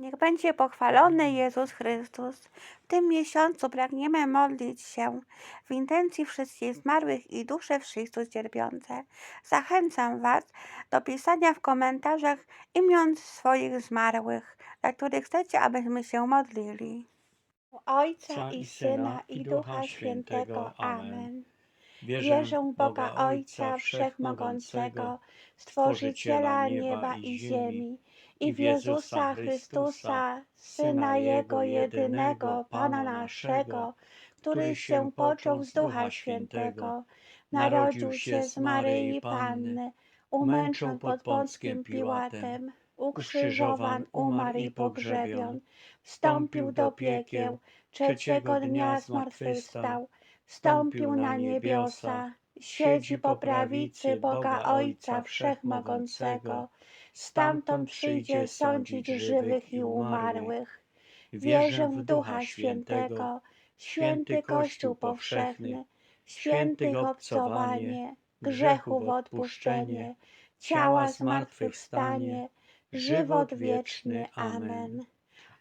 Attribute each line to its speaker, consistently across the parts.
Speaker 1: Niech będzie pochwalony Jezus Chrystus. W tym miesiącu pragniemy modlić się w intencji wszystkich zmarłych i dusze wszystkich cierpiące. Zachęcam Was do pisania w komentarzach imion swoich zmarłych, dla których chcecie, abyśmy się modlili. Ojca i Syna i Ducha Świętego. Amen. Wierzę w Boga Ojca Wszechmogącego, Stworzyciela nieba i ziemi, i w Jezusa Chrystusa, Syna Jego jedynego, Pana naszego, który się począł z Ducha Świętego, narodził się z Maryi Panny, umęczon pod Pąckim Piłatem, ukrzyżowan, umarł i pogrzebion, wstąpił do piekieł, trzeciego dnia zmartwychwstał, wstąpił na niebiosa, siedzi po prawicy Boga Ojca Wszechmogącego, stamtąd przyjdzie sądzić żywych i umarłych. Wierzę w Ducha Świętego, święty Kościół powszechny, świętych obcowanie, grzechów odpuszczenie, ciała zmartwychwstanie, żywot wieczny. Amen.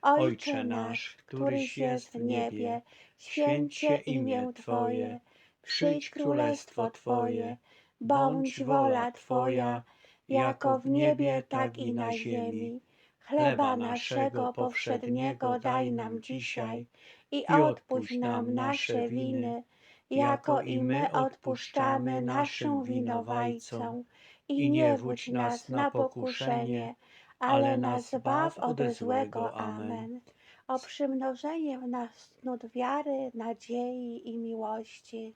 Speaker 1: Ojcze nasz, któryś jest w niebie, święć się imię Twoje, przyjdź królestwo Twoje, bądź wola Twoja, jako w niebie, tak i na ziemi. Chleba naszego powszedniego daj nam dzisiaj i odpuść nam nasze winy, jako i my odpuszczamy naszym winowajcom. I nie wódź nas na pokuszenie, ale nas zbaw ode złego. Amen. O przymnożenie w nas nut wiary, nadziei i miłości.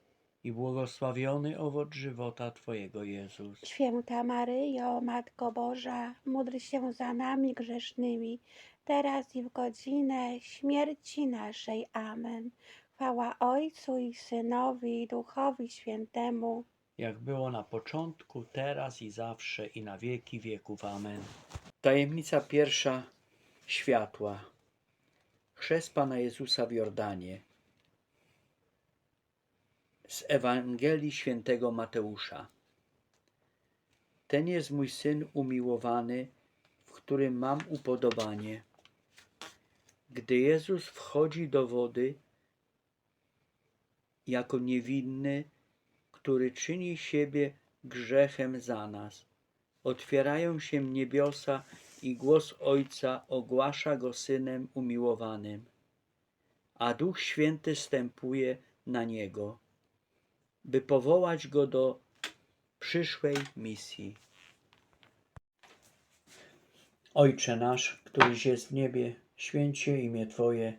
Speaker 2: i błogosławiony owoc żywota Twojego Jezus.
Speaker 1: Święta Maryjo, Matko Boża, módl się za nami grzesznymi, teraz i w godzinę śmierci naszej. Amen. Chwała Ojcu i Synowi i Duchowi Świętemu.
Speaker 2: jak było na początku, teraz i zawsze i na wieki wieków. Amen. Tajemnica pierwsza światła. Chrzest Pana Jezusa w Jordanie. Z Ewangelii świętego Mateusza. Ten jest mój syn umiłowany, w którym mam upodobanie. Gdy Jezus wchodzi do wody jako niewinny, który czyni siebie grzechem za nas. Otwierają się niebiosa i głos Ojca ogłasza go synem umiłowanym, a Duch Święty stępuje na niego, by powołać go do przyszłej misji. Ojcze nasz, któryś jest w niebie, święć się imię Twoje,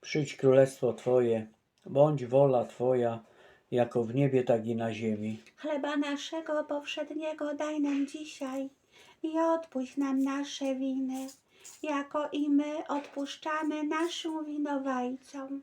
Speaker 2: przyjdź królestwo Twoje, bądź wola Twoja, jako w niebie, tak i na ziemi.
Speaker 1: Chleba naszego powszedniego daj nam dzisiaj i odpuść nam nasze winy, jako i my odpuszczamy naszym winowajcom.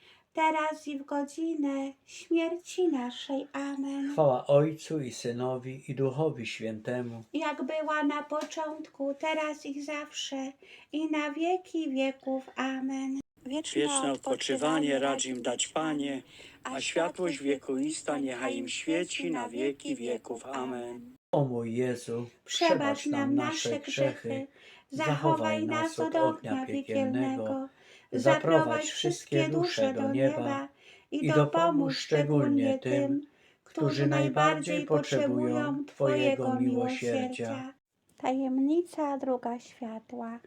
Speaker 1: teraz i w godzinę śmierci naszej. Amen.
Speaker 2: Chwała Ojcu i Synowi i Duchowi Świętemu.
Speaker 1: Jak była na początku, teraz i zawsze, i na wieki wieków. Amen.
Speaker 3: Wieczne odpoczywanie racz im dać, Panie, a światłość wiekuista niechaj im świeci na wieki wieków. Amen.
Speaker 2: O mój Jezu,
Speaker 1: Przebacz nam nasze grzechy, zachowaj nas od ognia piekielnego, zaprowadź wszystkie dusze do nieba i dopomóż szczególnie tym, którzy najbardziej potrzebują Twojego miłosierdzia. Tajemnica druga światła.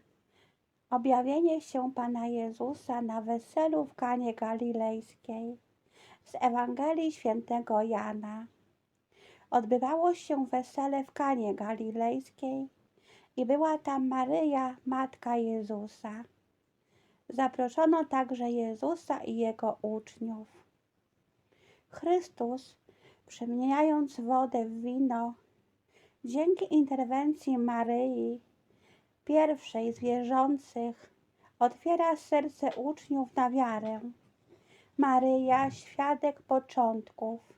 Speaker 1: Objawienie się Pana Jezusa na weselu w Kanie Galilejskiej z Ewangelii Świętego Jana. Odbywało się wesele w Kanie Galilejskiej i była tam Maryja, matka Jezusa. Zaproszono także Jezusa i jego uczniów. Chrystus, przemieniając wodę w wino, dzięki interwencji Maryi, pierwszej z wierzących, otwiera serce uczniów na wiarę. Maryja, świadek początków,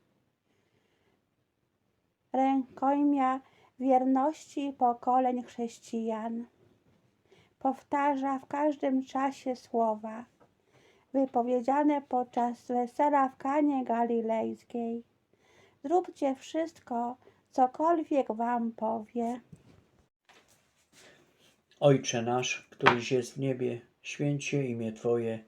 Speaker 1: rękojmia wierności pokoleń chrześcijan. Powtarza w każdym czasie słowa wypowiedziane podczas wesela w Kanie Galilejskiej. Zróbcie wszystko, cokolwiek wam powie.
Speaker 2: Ojcze nasz, któryś jest w niebie, święć się imię Twoje,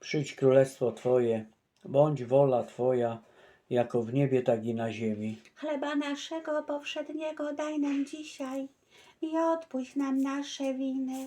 Speaker 2: przyjdź królestwo Twoje, bądź wola Twoja, jako w niebie, tak i na ziemi.
Speaker 1: Chleba naszego powszedniego daj nam dzisiaj i odpuść nam nasze winy,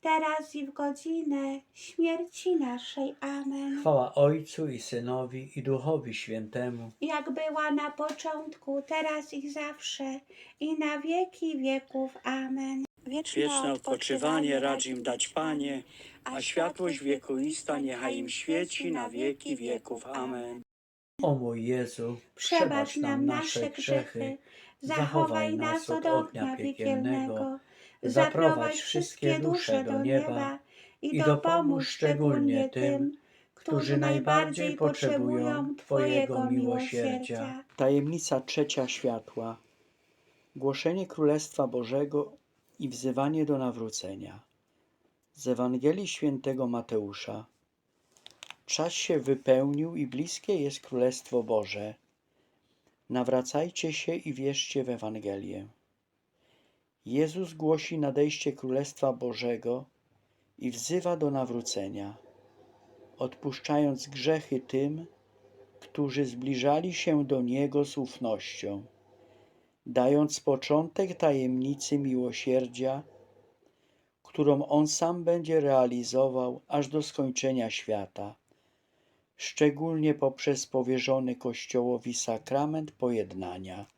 Speaker 1: teraz i w godzinę śmierci naszej. Amen.
Speaker 2: Chwała Ojcu i Synowi i Duchowi Świętemu.
Speaker 1: Jak była na początku, teraz i zawsze, i na wieki wieków. Amen.
Speaker 3: Wieczne odpoczywanie racz im dać, Panie, a światłość wiekuista niechaj im świeci na wieki wieków. Amen.
Speaker 2: O mój Jezu,
Speaker 1: Przebacz nam nasze grzechy, zachowaj nas od ognia piekielnego, zaprowadź wszystkie dusze do nieba i dopomóż szczególnie tym, którzy najbardziej potrzebują Twojego miłosierdzia.
Speaker 2: Tajemnica trzecia światła. Głoszenie Królestwa Bożego i wzywanie do nawrócenia. Z Ewangelii Świętego Mateusza. Czas się wypełnił i bliskie jest Królestwo Boże. Nawracajcie się i wierzcie w Ewangelię. Jezus głosi nadejście Królestwa Bożego i wzywa do nawrócenia, odpuszczając grzechy tym, którzy zbliżali się do Niego z ufnością, dając początek tajemnicy miłosierdzia, którą On sam będzie realizował aż do skończenia świata, szczególnie poprzez powierzony Kościołowi sakrament pojednania.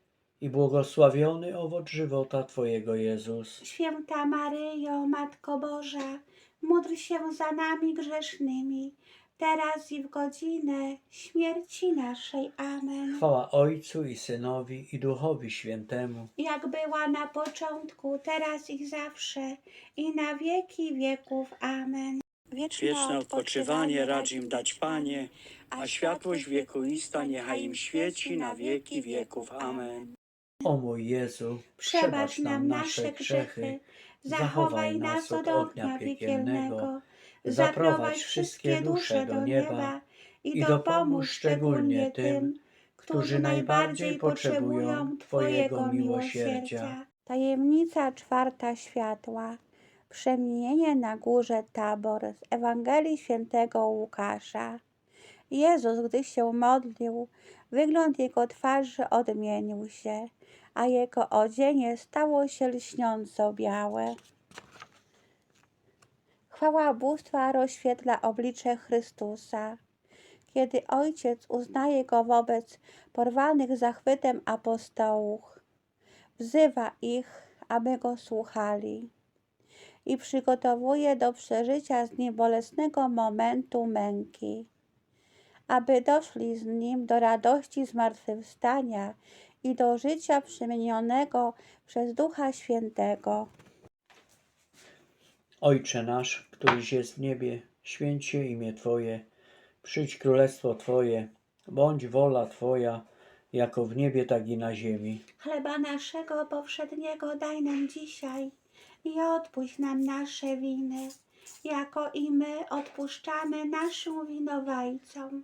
Speaker 2: i błogosławiony owoc żywota Twojego Jezus.
Speaker 1: Święta Maryjo, Matko Boża, módl się za nami grzesznymi, teraz i w godzinę śmierci naszej. Amen.
Speaker 2: Chwała Ojcu i Synowi i Duchowi Świętemu.
Speaker 1: Jak była na początku, teraz i zawsze, i na wieki wieków. Amen.
Speaker 3: Wieczne odpoczywanie racz im dać, Panie, a światłość wiekuista niechaj im świeci na wieki wieków. Amen.
Speaker 2: O mój Jezu,
Speaker 1: Przebacz nam nasze grzechy, zachowaj nas od ognia piekielnego, zaprowadź wszystkie dusze do nieba i dopomóż szczególnie tym, którzy najbardziej potrzebują Twojego miłosierdzia. Tajemnica czwarta światła. Przemienienie na górze Tabor z Ewangelii świętego Łukasza. Jezus, gdy się modlił, wygląd jego twarzy odmienił się, a jego odzienie stało się lśniąco białe. Chwała bóstwa rozświetla oblicze Chrystusa. Kiedy Ojciec uznaje go wobec porwanych zachwytem apostołów, wzywa ich, aby go słuchali i przygotowuje do przeżycia z nim bolesnego momentu męki, aby doszli z nim do radości zmartwychwstania i do życia przemienionego przez Ducha Świętego.
Speaker 2: Ojcze nasz, któryś jest w niebie, święć się imię Twoje, przyjdź królestwo Twoje, bądź wola Twoja, jako w niebie, tak i na ziemi.
Speaker 1: Chleba naszego powszedniego daj nam dzisiaj i odpuść nam nasze winy, jako i my odpuszczamy naszym winowajcom.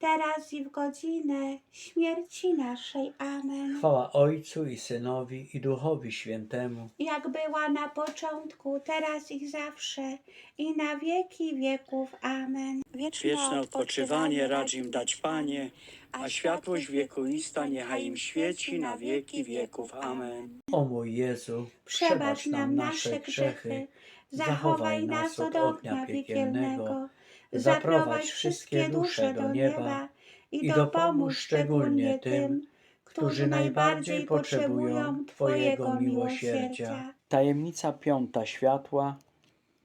Speaker 1: teraz i w godzinę śmierci naszej. Amen.
Speaker 2: Chwała Ojcu i Synowi i Duchowi Świętemu,
Speaker 1: Jak była na początku, teraz i zawsze, i na wieki wieków. Amen.
Speaker 3: Wieczne odpoczywanie racz im dać, Panie, a światłość wiekuista niechaj im świeci na wieki wieków. Amen.
Speaker 2: o mój Jezu,
Speaker 1: Przebacz nam nasze grzechy, zachowaj nas od ognia piekielnego, zaprowadź wszystkie dusze do nieba i dopomóż szczególnie tym, którzy najbardziej potrzebują Twojego miłosierdzia.
Speaker 2: Tajemnica piąta światła,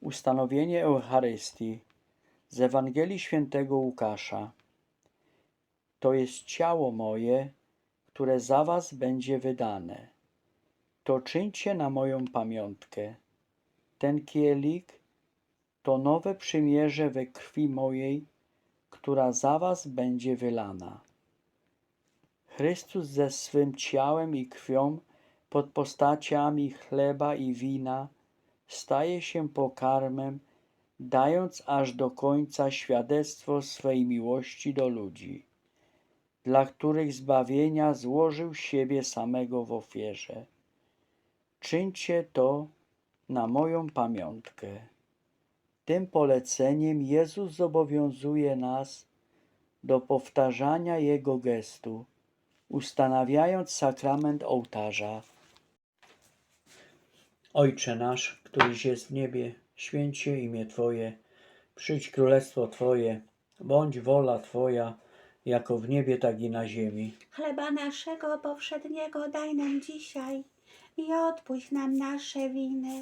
Speaker 2: ustanowienie Eucharystii z Ewangelii Świętego Łukasza. To jest ciało moje, które za was będzie wydane. To czyńcie na moją pamiątkę. Ten kielik to nowe przymierze we krwi mojej, która za was będzie wylana. Chrystus ze swym ciałem i krwią pod postaciami chleba i wina staje się pokarmem, dając aż do końca świadectwo swej miłości do ludzi, dla których zbawienia złożył siebie samego w ofierze. Czyńcie to na moją pamiątkę. Tym poleceniem Jezus zobowiązuje nas do powtarzania Jego gestu, ustanawiając sakrament ołtarza. Ojcze nasz, któryś jest w niebie, święć się imię Twoje, przyjdź królestwo Twoje, bądź wola Twoja, jako w niebie, tak i na ziemi.
Speaker 1: Chleba naszego powszedniego daj nam dzisiaj i odpuść nam nasze winy,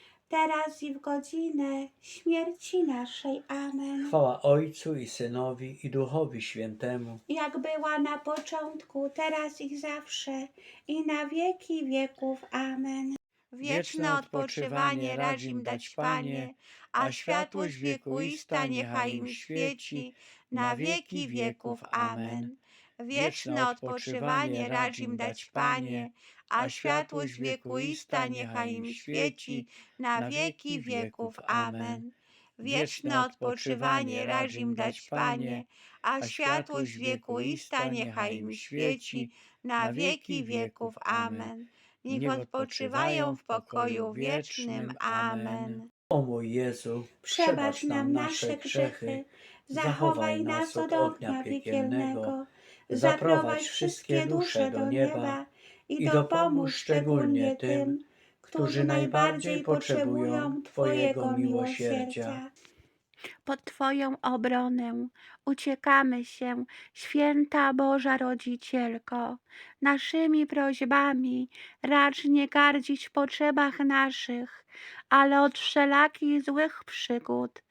Speaker 1: teraz i w godzinę śmierci naszej. Amen.
Speaker 2: Chwała Ojcu i Synowi i Duchowi Świętemu,
Speaker 1: Jak była na początku, teraz i zawsze, i na wieki wieków. Amen.
Speaker 3: Wieczne odpoczywanie racz im dać, Panie, a światłość wiekuista niechaj im świeci na wieki wieków. Amen.
Speaker 1: Wieczne odpoczywanie racz im dać, Panie, a światłość wiekuista niechaj im świeci na wieki wieków. Amen. Wieczne odpoczywanie racz im dać, Panie, a światłość wiekuista niechaj im świeci na wieki wieków. Amen. Niech odpoczywają w pokoju wiecznym. Amen.
Speaker 2: O mój Jezu,
Speaker 1: Przebacz nam nasze grzechy, zachowaj nas od ognia piekielnego, zaprowadź wszystkie dusze do nieba i dopomóż szczególnie tym, którzy najbardziej potrzebują Twojego miłosierdzia. Pod Twoją obronę uciekamy się, święta Boża Rodzicielko. Naszymi prośbami racz nie gardzić w potrzebach naszych, ale od wszelakich złych przygód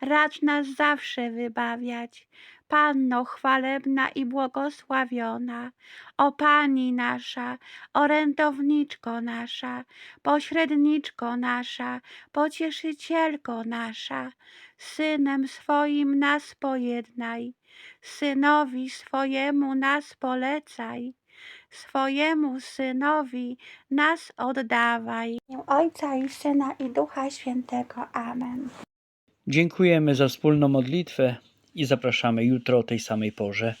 Speaker 1: racz nas zawsze wybawiać. Panno chwalebna i błogosławiona, o Pani nasza, orędowniczko nasza, pośredniczko nasza, pocieszycielko nasza, Synem swoim nas pojednaj, Synowi swojemu nas polecaj, swojemu Synowi nas oddawaj. Ojca i Syna i Ducha Świętego. Amen.
Speaker 2: Dziękujemy za wspólną modlitwę i zapraszamy jutro o tej samej porze.